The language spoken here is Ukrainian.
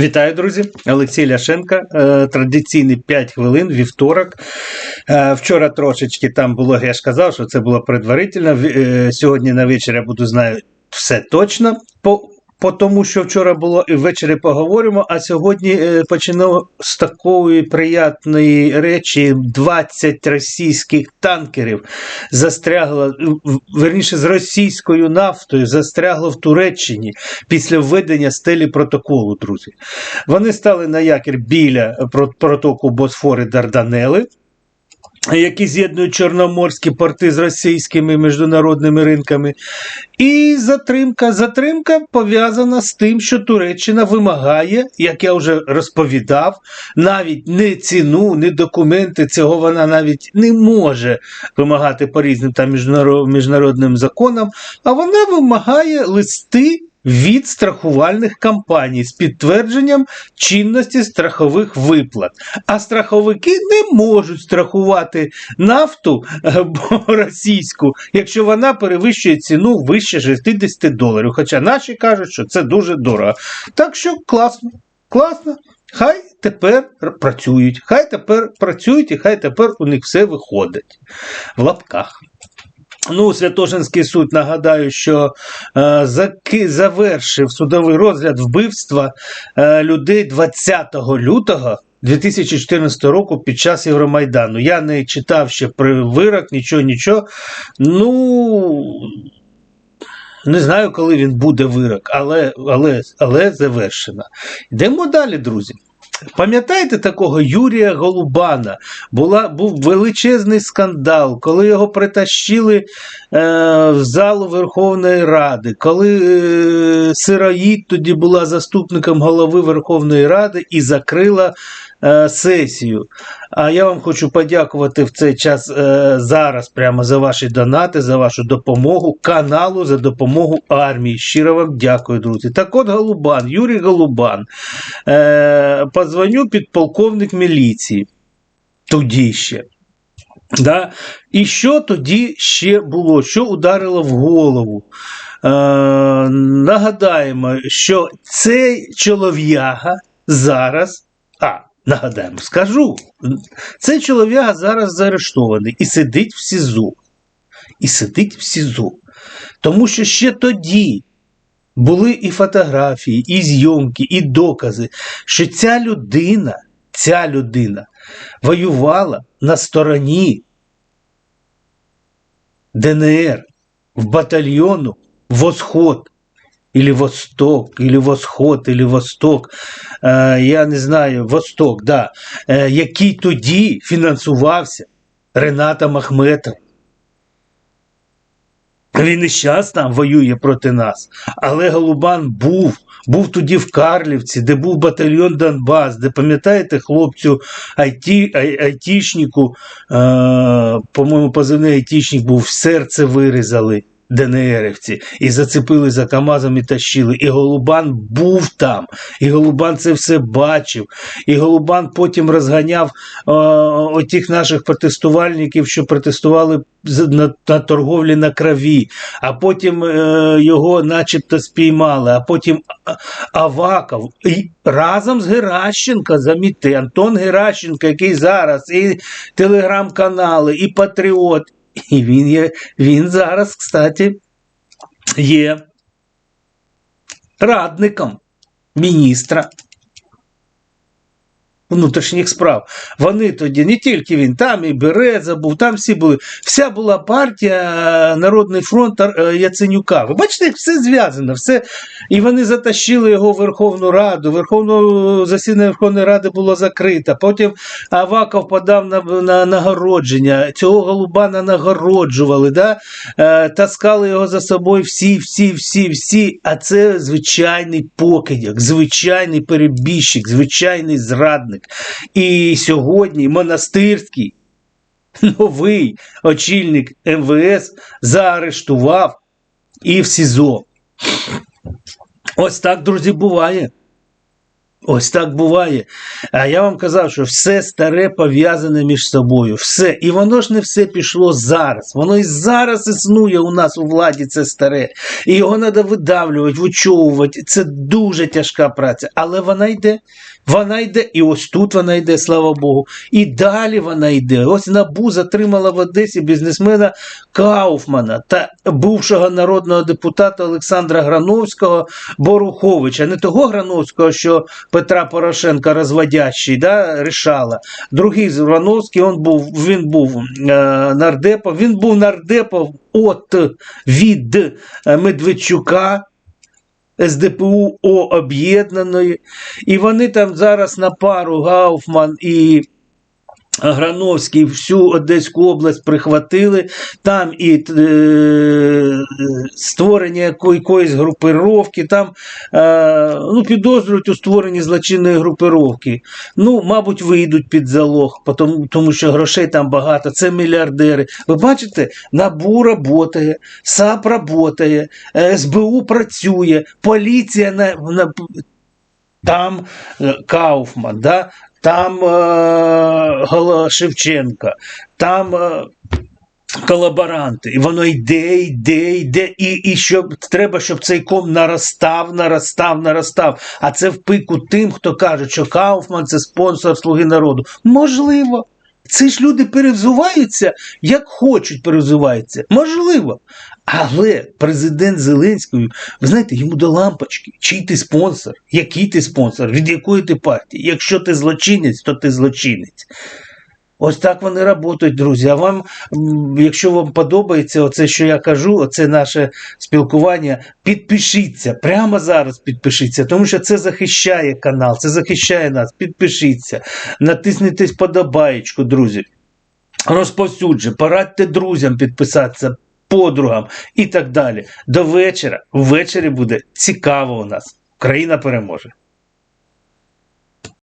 Вітаю, друзі! Олексій Ляшенка. Е, Традиційний 5 хвилин, вівторок. Е, Вчора трошечки там було, я ж казав, що це було предварительно. Е, Сьогодні на вечір я буду знаю все точно. По, тому, що вчора було, і ввечері поговоримо. А сьогодні е, почну з такої приятної речі: 20 російських танкерів застрягло, верніше з російською нафтою застрягло в Туреччині після введення стелі протоколу, друзі. Вони стали на якір біля протоку Босфори Дарданели. Які з'єднують чорноморські порти з російськими міжнародними ринками, і затримка. Затримка пов'язана з тим, що Туреччина вимагає, як я вже розповідав, навіть не ціну, не документи. Цього вона навіть не може вимагати по різним там міжнародним законам, а вона вимагає листи. Від страхувальних компаній з підтвердженням чинності страхових виплат. А страховики не можуть страхувати нафту е, російську, якщо вона перевищує ціну вище 60 доларів. Хоча наші кажуть, що це дуже дорого. Так що класно, класно. Хай тепер працюють, хай тепер працюють і хай тепер у них все виходить в лапках. Ну, Святошинський суд нагадаю, що е, завершив судовий розгляд вбивства е, людей 20 лютого 2014 року під час Євромайдану. Я не читав ще про вирок, нічого, нічого. Ну. Не знаю, коли він буде вирок, але, але, але завершено. Йдемо далі, друзі. Пам'ятаєте такого Юрія Голубана? Була, був величезний скандал, коли його притащили е, в залу Верховної Ради, коли е, Сироїд тоді була заступником голови Верховної Ради і закрила сесію. А я вам хочу подякувати в цей час е, зараз прямо за ваші донати, за вашу допомогу каналу, за допомогу армії. Щиро вам дякую, друзі. Так от Голубан, Юрій Голубан. Е, позвоню підполковник міліції. Тоді ще. Да? І що тоді ще було? Що ударило в голову? Е, нагадаємо, що цей чолов'яга зараз. А, нагадаємо, скажу. Цей чолов'яга зараз заарештований і сидить в СІЗО. І сидить в СІЗО. Тому що ще тоді були і фотографії, і зйомки, і докази, що ця людина, ця людина воювала на стороні ДНР в батальйону Восход. Или Восток, или Восход, или Восток, е, я не знаю, Восток, да, е, який тоді фінансувався Ренатом Ахметом. Він і зараз там воює проти нас. Але Голубан був, був тоді в Карлівці, де був батальйон Донбас, де пам'ятаєте хлопцю айті, ай, айтішнику, е, по-моєму, позивний айтішник був серце вирізали. ДНРівці і зацепили за Камазом і тащили. І Голубан був там, і Голубан це все бачив. І Голубан потім розганяв е, отих наших протестувальників, що протестували на, на торговлі на крові, а потім е, його начебто спіймали, а потім Аваков і разом з Геращенко, замітьте, Антон Геращенко, який зараз і телеграм-канали, і Патріот. І він є, він зараз, кстати, є радником міністра внутрішніх справ. Вони тоді не тільки він, там і Береза був, там всі були. Вся була партія е, Народний фронт е, Яценюка. Ви бачите, як все зв'язано, все. І вони затащили його в Верховну Раду. Верховну засідання Верховної Ради було закрито. Потім Аваков подав на, на нагородження. Цього голубана нагороджували, да? е, таскали його за собою всі, всі, всі, всі. А це звичайний покидьок, звичайний перебіжчик, звичайний зрадник. І сьогодні монастирський новий очільник МВС заарештував і в СІЗО. Ось так, друзі, буває. Ось так буває. А я вам казав, що все старе пов'язане між собою. Все. І воно ж не все пішло зараз. Воно і зараз існує у нас у владі це старе. І його треба видавлювати, вичовувати. Це дуже тяжка праця. Але вона йде. Вона йде, і ось тут вона йде, слава Богу. І далі вона йде. Ось НАБУ затримала в Одесі бізнесмена Кауфмана та бувшого народного депутата Олександра Грановського Боруховича. Не того Грановського, що Петра Порошенка розводящий, да, рішала. Другий з він був, він був е, нардепом. Він був нардепом от від е, Медведчука. СДПУ об'єднаної, і вони там зараз на пару Гауфман і Грановський всю Одеську область прихватили, там і е, створення якоїсь групировки, там е, ну, підозрюють у створенні злочинної групировки. Ну, мабуть, вийдуть під залог, тому, тому що грошей там багато, це мільярдери. Ви бачите, НАБУ працює, САП працює, СБУ працює, поліція на, на там е, Кауфман, да? Там е, Шевченка, там е, колаборанти. І воно йде, йде, йде. І, і щоб, треба, щоб цей ком наростав, наростав, наростав. А це в пику тим, хто каже, що Кауфман це спонсор Слуги народу. Можливо. Ці ж люди перевзуваються, як хочуть перевзуваються. Можливо. Але президент Зеленський, ви знаєте, йому до лампочки, чий ти спонсор, який ти спонсор, від якої ти партії. Якщо ти злочинець, то ти злочинець. Ось так вони працюють, друзі. А вам, якщо вам подобається оце, що я кажу, оце наше спілкування, підпишіться. Прямо зараз підпишіться, тому що це захищає канал, це захищає нас. Підпишіться, натисніть подобаєчку, друзі. Розповсюдже, порадьте друзям підписатися, подругам і так далі. До вечора. Ввечері буде цікаво у нас. Країна переможе.